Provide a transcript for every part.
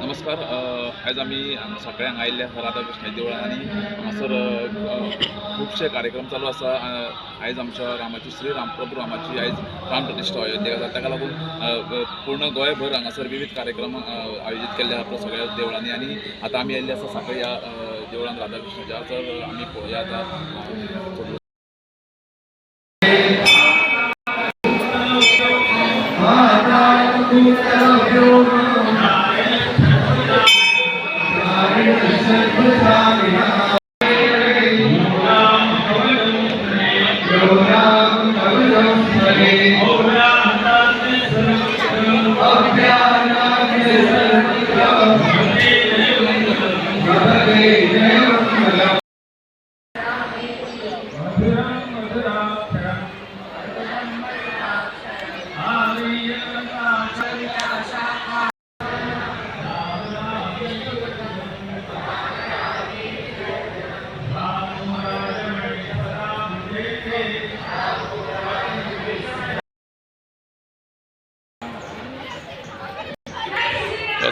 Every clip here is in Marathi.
नमस्कार अ, आयज आमी हांगा सगळ्यांक आयिल्ले आसा राधाकृष्ण देवळान आनी हांगासर अ, अ, खुबशे कार्यक्रम चालू आसा आयज आमच्या रामाची श्री रामप्रभू रामाची आयज राम प्रतिश्ठा अयोध्येक आसा ताका लागून पूर्ण गोंयभर हांगासर विविध कार्यक्रम आयोजीत केल्ले आसा सगळ्या देवळांनी. आनी आतां आमी आयिल्ले आसा सांखळे ह्या देवळान राधाकृष्णाच्या तर आमी पळोवया आतां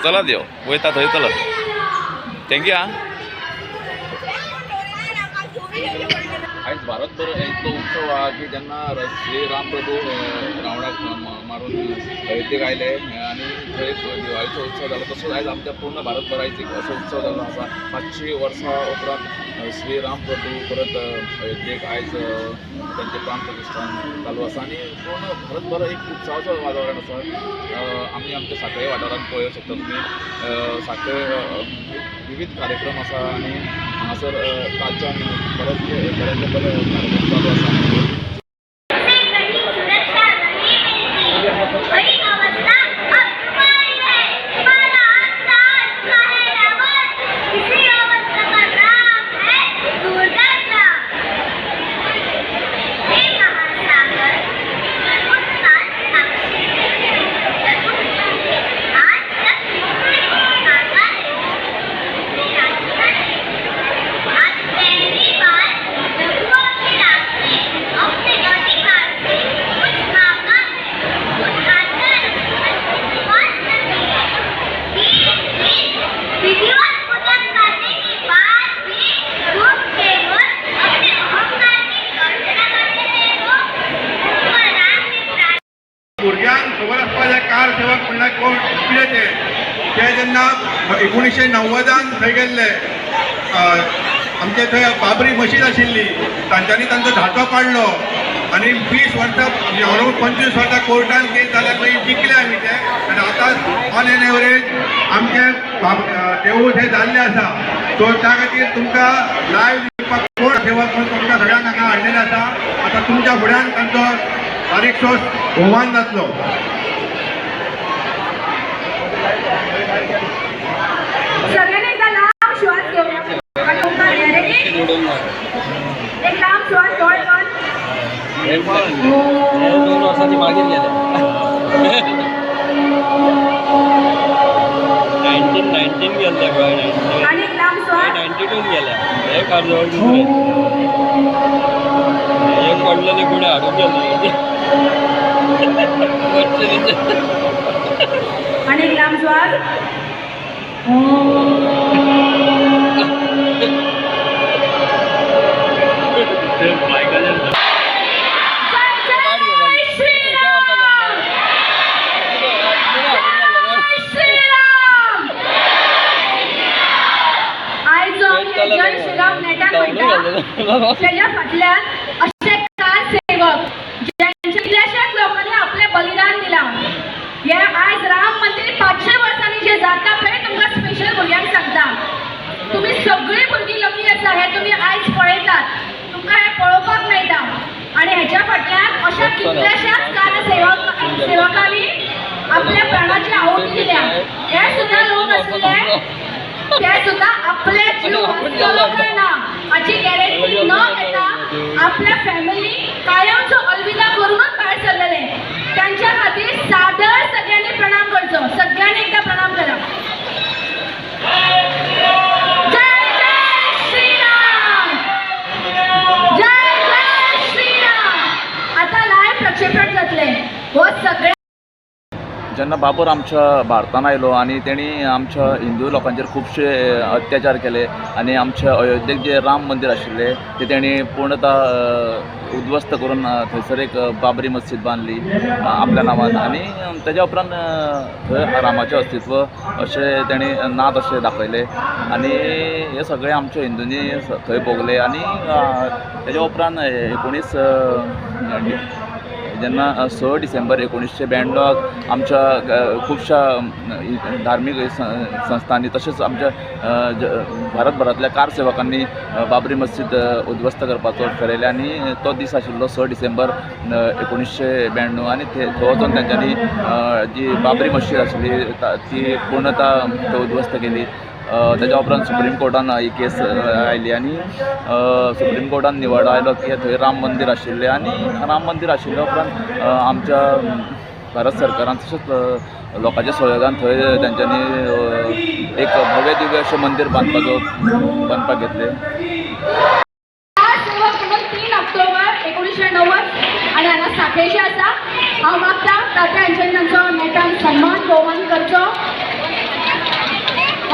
अ, यो चला देव वयता थंय चलत थँक्यू आं आयज भारतभर इतलो उत्सव आहा की जेन्ना र- श्री राम प्रभू रावणाक मारून अयोध्येक आयले आनी थंय दिवाळीचो उत्सव जालो तसोच आयज आमच्या पूर्ण भारतभर एक असो उत्सव झाला आसा पाचशे वर्सां उपरांत श्रीराम श्री राम प्रभू परत जे आयज अ, प्राण प्रतिष्ठान चालू आसा आनी पूर्ण भारतभर एक उत्सवाचं वातावरण आसा आमी आमच्या साखळे वाठारांत पळोवंक शकता तुमी साखळे विविध कार्यक्रम आसा आनी हांगासर अ, कालच्यान बरेचशे बरेच बरे कार्यक्रम चालू आसा सेवक म्हणल्यार कोण कितें ते? ते जेन्ना एकुणीशे णव्वदान थंय गेल्ले आमचे थंय बाबरी मशीद आशिल्ली. तांच्यांनी तांचो धाटो काडलो आनी वीस वर्सां ऑलमोस्ट पंचवीस वर्सां कोर्टान केस जाल्यार मागीर जिखले आमी ते. आनी आतां ऑन एन एवरेज आमचे देवूळ थंय जाल्ले आसा. सो त्या खातीर तुमकां लायव्ह दिवपाक कोण सेवक म्हणून तुमकां सगळ्यांक हांगा हाडलेले आसा. आतां तुमच्या फुड्यान तांचो बारीकसो भोवमान जातलो. सगळ्यांनी एकदा लांब श्वास घेऊया एक लांब श्वास डोळे दोन वर्षाची मागीर गेले नायन्टीन नायन्टीन गेले नायन्टी आणि एक लांब श्वास. टून गेले एक कार्जवळ एक पडलेले गुणे हाडून गेले आणि लांब श्वास. श्रीराम. जय श्रीराम. नेटा म्हणतात त्याच्या फाटल्यात असे कार सेवक ज्यांच्या कितल्याशाच लोकांनी आपले बलिदान दिला हे आयज राम मंदिर पाचशे वर्सांनी जे जाता पळय तुमकां स्पेशल भुरग्यांक सांगता तुम्ही सगळी भुरगीं लकी आसा हे तुम्ही आयज पळयतात तुमकां हे पळोवपाक मेळटा आणि ह्याच्या फाटल्यान अशा कितल्याशाच कार सेवक सेवकांनी आपल्या प्राणाची आहुती दिल्या हे सुद्धा लोक असले ते सुद्धा आपल्या जीव लोकांना याची गॅरंटी न घेता आपल्या फॅमिली कायमचं अलविदा करूनच बाहेर चाललेले. त्यांच्या खातीर जेन्ना बाबर आमच्या भारतान आयलो आनी तेणी आमच्या हिंदू लोकांचेर खुबशे अत्याचार केले आनी आमच्या अयोध्येक जे राम मंदीर आशिल्लें ते तेणी पूर्णता अ, उद्ध्वस्त करून थंयसर एक बाबरी मस्जिद बांदली आपल्या नांवान. आनी तेज्या उपरांत थंय रामाचें अस्तित्व अशें तेणी नात अशें दाखयले आनी हे सगळे आमच्या हिंदूंनी थंय भोगले आनी तेज्या उपरांत एकोणीस जेन्ना स डिसेंबर एकोणीसशे ब्याण्णवाक आमच्या अ, खुबशा धार्मीक संस्थांनी तशेंच आमच्या अ, ज- भारतभरांतल्या कारसेवकांनी बाबरी मस्जिद अ, उद्ध्वस्त करपाचो थारायलें आनी तो दीस आशिल्लो स डिसेंबर एकोणीसशे ब्याण्णव आनी थंय वचून तेंच्यांनी जी बाबरी मस्जिद आशिल्ली ती पूर्णता थंय उद्ध्वस्त केली. तेज्या उपरांत सुप्रीम कोर्टान ही केस आयली आनी सुप्रीम कोर्टान निवड आयलो की थंय राम मंदीर आशिल्लें आनी राम मंदीर आशिल्ल्या उपरांत आमच्या भारत सरकारान तशेंच लोकांच्या सहयोगान थंय तेंच्यांनी एक भव्य दिव्य अशें मंदीर बांदपाचो बांदपाक घेतलें. आज तीन ऑक्टोबर एकोणीसशे नव्वद आणि हांगा साखळेचे आसा हांव मागता तात्या यांच्यानी तांचो नेटान सन्मान भोवन करचो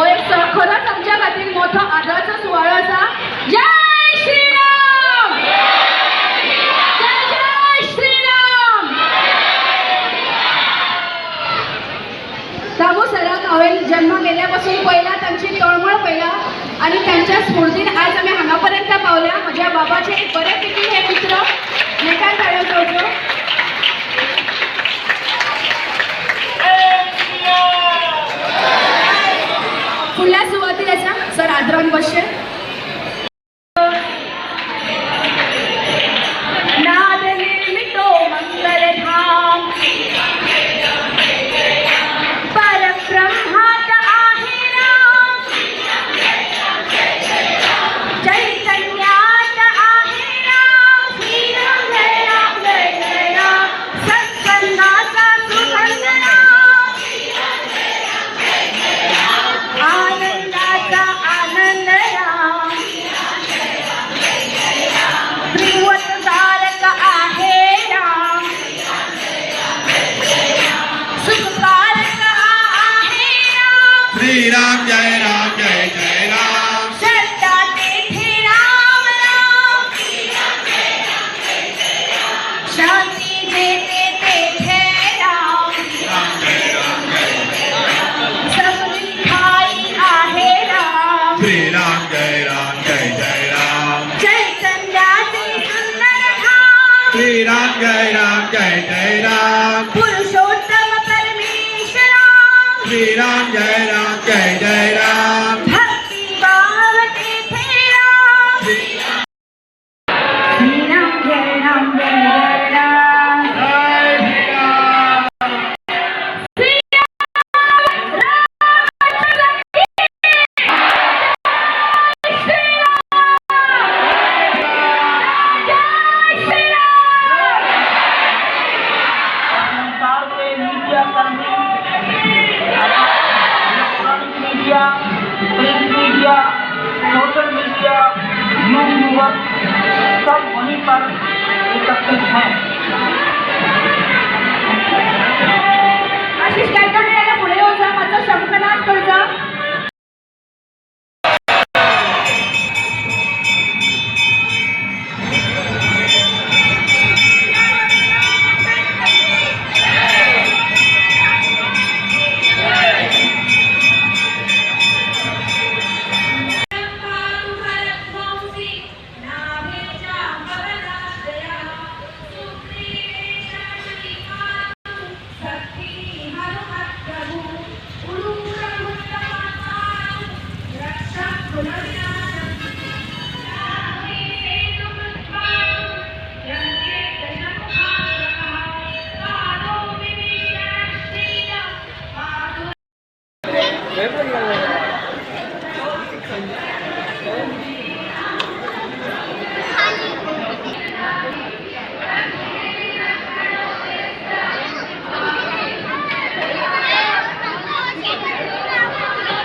हो एक स- खरोच आमच्या खातीर मोठो आदराचो सुवाळो आसा जय श्रीराम! जय जय श्रीराम! दामू सराक हांवें जन्म गेल्यापासून पयला तांची तळमळ पयला आणि त्यांच्या स्फूर्तीन आज आम्ही हांगापर्यंत पावल्या. म्हज्या बाबाचे एक बऱ्यापैकी हे मित्र नेटान ताळ्यो कुठल्या सुरुवातीला सर आदरांनी जय राम जय जय राम पुरुषोत्तम परमेश्वरा श्रीराम जय राम जय जय राम एकत्रित हैं